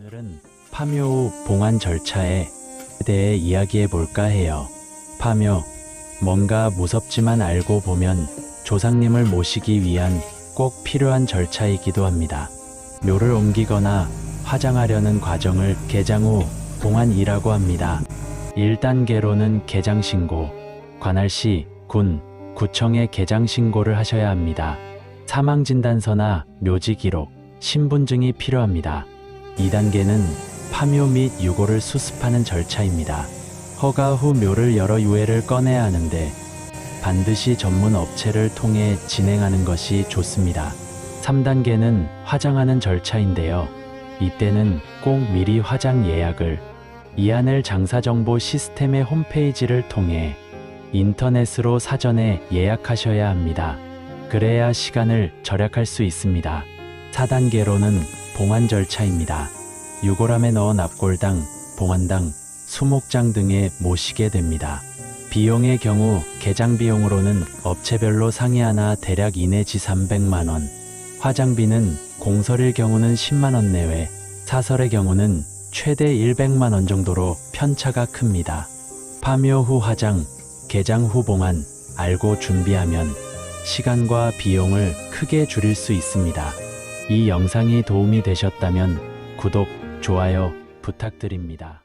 오늘은 파묘 후 봉안 절차에 대해 이야기해 볼까 해요. 파묘. 뭔가 무섭지만 알고 보면 조상님을 모시기 위한 꼭 필요한 절차이기도 합니다. 묘를 옮기거나 화장하려는 과정을 개장 후 봉안이라고 합니다. 1단계로는 개장 신고, 관할시, 군, 구청에 개장 신고를 하셔야 합니다. 사망 진단서나 묘지 기록, 신분증이 필요합니다. 2단계는 파묘 및 유고를 수습하는 절차입니다. 허가 후 묘를 열어 유해를 꺼내야 하는데 반드시 전문 업체를 통해 진행하는 것이 좋습니다. 3단계는 화장하는 절차인데요. 이때는 꼭 미리 화장 예약을 이하늘 장사정보 시스템의 홈페이지를 통해 인터넷으로 사전에 예약하셔야 합니다. 그래야 시간을 절약할 수 있습니다. 4단계로는 봉안 절차입니다. 유골함에 넣어 납골당, 봉안당, 수목장 등에 모시게 됩니다. 비용의 경우 개장 비용으로는 업체별로 상이하나 대략 이내지 300만원, 화장비는 공설일 경우는 10만원 내외, 사설의 경우는 최대 100만원 정도로 편차가 큽니다. 파묘 후 화장, 개장 후 봉안 알고 준비하면 시간과 비용을 크게 줄일 수 있습니다. 이 영상이 도움이 되셨다면 구독, 좋아요 부탁드립니다.